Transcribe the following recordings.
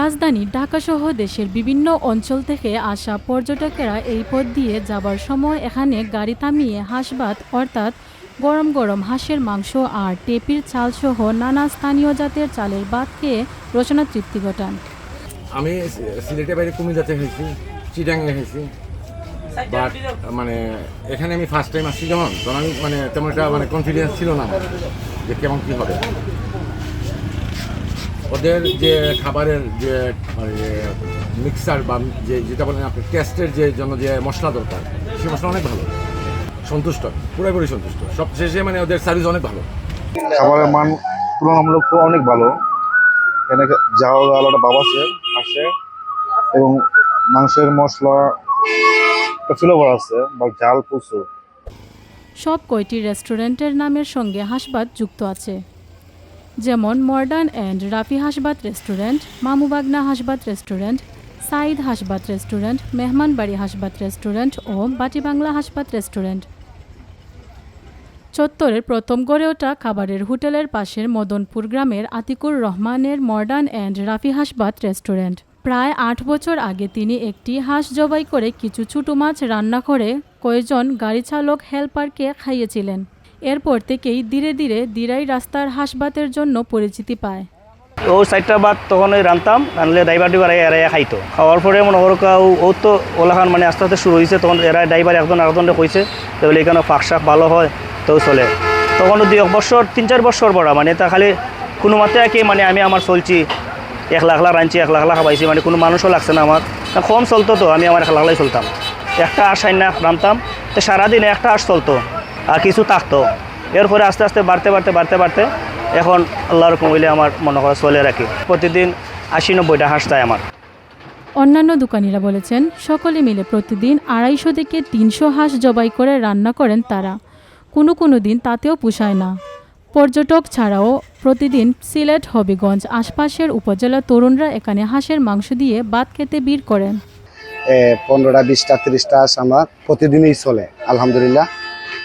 রাজধানী ঢাকাসহ দেশের বিভিন্ন অঞ্চল থেকে আসা পর্যটকেরা এই পথ দিয়ে যাবার সময় এখানে গাড়ি থামিয়ে হাঁসভাত অর্থাৎ গরম গরম হাঁসের মাংস আর টেপির চালসহ নানা স্থানীয় জাতের চালের ভাত খেয়ে রচনা তৃপ্তি ঘটান। আমি সিলেটের বাইরে কুমিল্লাতে হয়েছি, চিটাঙ্গে হয়েছি। বাট মানে এখানে আমি ফার্স্ট টাইম আসছি যখন, তখন আমি মানে তেমন একটা মানে কনফিডেন্স ছিল না যে কেমন কী হবে। ওদের যে খাবারের যে মিক্সার বা যে যেটা বলেন আপনি টেস্টের যে জন্য যে মশলা দরকার সে মশলা অনেক ভালো। সন্তুষ্ট পুরোপুরি সন্তুষ্ট। সব শেষে মানে ওদের সার্ভিস অনেক ভালো। খাবারের মান তুলনামূলক অনেক ভালো। এখানে জাল আলাদা বাবাসে আসে এবং মাংসের মশলা ফ্লেভার আছে বা জাল প্রচুর। সব কয়টি রেস্টুরেন্টের নামের সঙ্গে হাসবাত যুক্ত আছে। যেমন modern and Rafi Hasbat restaurant, মামুবাগনা Hasbat restaurant, Saeed Hasbat restaurant, Mehmanbari Hasbat restaurant O বাটিবাংলা Hasbat restaurant. চত্বরের প্রথম গড়ে ওঠা খাবারের হোটেলের পাশের মদনপুর গ্রামের আতিকুর রহমানের modern and Rafi Hasbat restaurant. প্রায় আট বছর আগে তিনি একটি হাঁস জবাই করে কিছু ছোটো মাছ রান্না করে কয়েকজন গাড়ি চালক হেল্পারকে খাইয়েছিলেন। এরপর থেকেই ধীরে ধীরে দিরাই রাস্তার হাঁসবাতের জন্য পরিচিতি পায়। ও চারটা বাদ তখন ওই রানতাম, রানলে ড্রাইভার ডিভার এরা খাইতো। খাওয়ার পরে মনে করো কাউ ও তো ওলাখান মানে আস্তে আস্তে শুরু হয়েছে তখন এরা ড্রাইভার একজন আরেকজনকে কইছে, তো বলে এখানে ফাঁক শাক ভালো হয়, তো চলে। তখন দুই এক বছর, তিন চার বছর বড় মানে তা খালি কোনো মাত্রে কি মানে আমি আমার চলছি, এক লাখ লাখ রাঁধছি এক লাখ লাখ খাবাইছি মানে কোনো মানুষও লাগছে না আমার। কম চলতো তো, আমি আমার এক লাখ লাখ চলতাম। একটা আশ না রানতাম, তো সারাদিন একটা আশ চলতো। কিছু থাকতো। এরপরে আস্তে আস্তে বাড়তে বাড়তে বাড়তে বাড়তে এখন আল্লাহর কমিলে আমার মনে হয় চলে রাখি। প্রতিদিন আশি নব্বইটা হাঁস যায় আমার। অন্যান্য দোকানিরা বলেছেন সকলে মিলে প্রতিদিন আড়াইশো থেকে তিনশো হাঁস জবাই করে রান্না করেন তারা। কোনো কোনো দিন তাতেও পোষায় না। পর্যটক ছাড়াও প্রতিদিন সিলেট হবিগঞ্জ আশপাশের উপজেলা তরুণরা এখানে হাঁসের মাংস দিয়ে ভাত খেতে ভিড় করেন। পনেরোটা বিশটা তিরিশটা হাঁস আমার প্রতিদিনই চলে আলহামদুলিল্লাহ।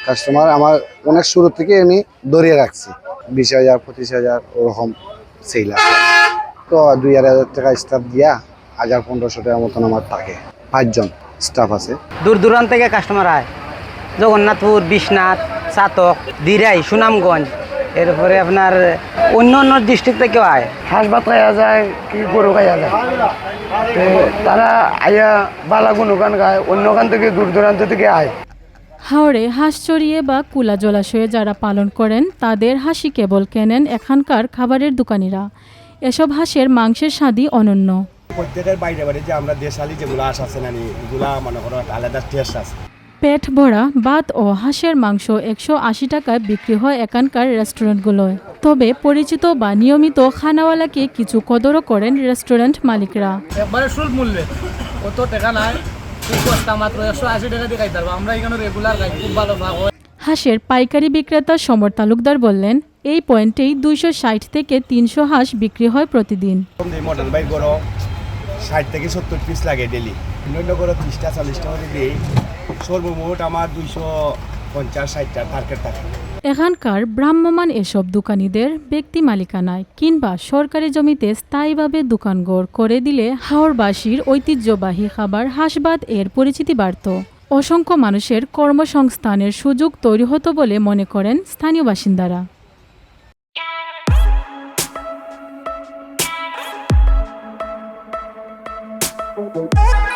কাস্টমার আমার অনেক শুরু থেকে আমি ধরিয়ে রাখছি। বিশ হাজার পঁচিশ হাজার ওরকম সেল আছে। তো দুই আড়াই হাজার টাকা স্টাফ দিয়া হাজার পনেরোশো টাকার মতন আমার থাকে। পাঁচজন স্টাফ আছে। দূর দূরান্ত থেকে কাস্টমার আয়। জগন্নাথপুর বিশ্বনাথ চাতক দিরাই সুনামগঞ্জ এরপরে আপনার অন্য অন্য ডিস্ট্রিক্ট থেকেও আয়। হাঁস ভাত খাইয়া যায় কি গরু খাইয়া যায়। তারা আইয়া বালা গুনগান গায় অন্য গান থেকে দূর দূরান্ত থেকে আয়। হাওড়ে হাঁস চড়িয়ে বা কুলা জলাশয়ে যারা পালন করেন তাদের হাসি কেবল কেনেন এখানকার খাবারের দোকানিরা। এসব হাঁসের মাংসের স্বাদই অনন্য। প্রত্যেকের বাইরে বাইরে যে আমরা দেশালি যেগুলো আশ আছে না এগুলা মনে করো আলাদা টেস্ট আছে। পেট ভরা ভাত ও হাঁসের মাংস একশো আশি টাকায় বিক্রি হয় এখানকার রেস্টুরেন্টগুলোয়। তবে পরিচিত বা নিয়মিত খানাওয়ালাকে কিছু কদরও করেন রেস্টুরেন্ট মালিকরা। একবারে সুলভ মূল্যে। কত টাকা নাই? খুব মাত্র? একশো আশি টাকা দিয়ে খাইতে আমরা এখানে রেগুলার খাই? খুব ভালো ভাগ হয়। হাঁসের পাইকারি বিক্রেতা সমর তালুকদার বললেন এই পয়েন্টেই দুইশো ষাট থেকে তিনশো হাঁস বিক্রি হয় প্রতিদিন। মডেল বাইক করো ষাট থেকে সত্তর পিস লাগে ডেলি অন্য করো ত্রিশটা চল্লিশটা করে দিই সর্বমোট আমার দুইশো পঞ্চাশ ষাটটা টার্গেট থাকে। এখানকার ভ্রাম্যমান এসব দোকানীদের ব্যক্তি মালিকানায় কিংবা সরকারি জমিতে স্থায়ীভাবে দোকানগড় করে দিলে হাওড়বাসীর ঐতিহ্যবাহী খাবার হাঁসবাদ এর পরিচিতি বাড়ত অসংখ্য মানুষের কর্মসংস্থানের সুযোগ তৈরি হতো বলে মনে করেন স্থানীয় বাসিন্দারা you.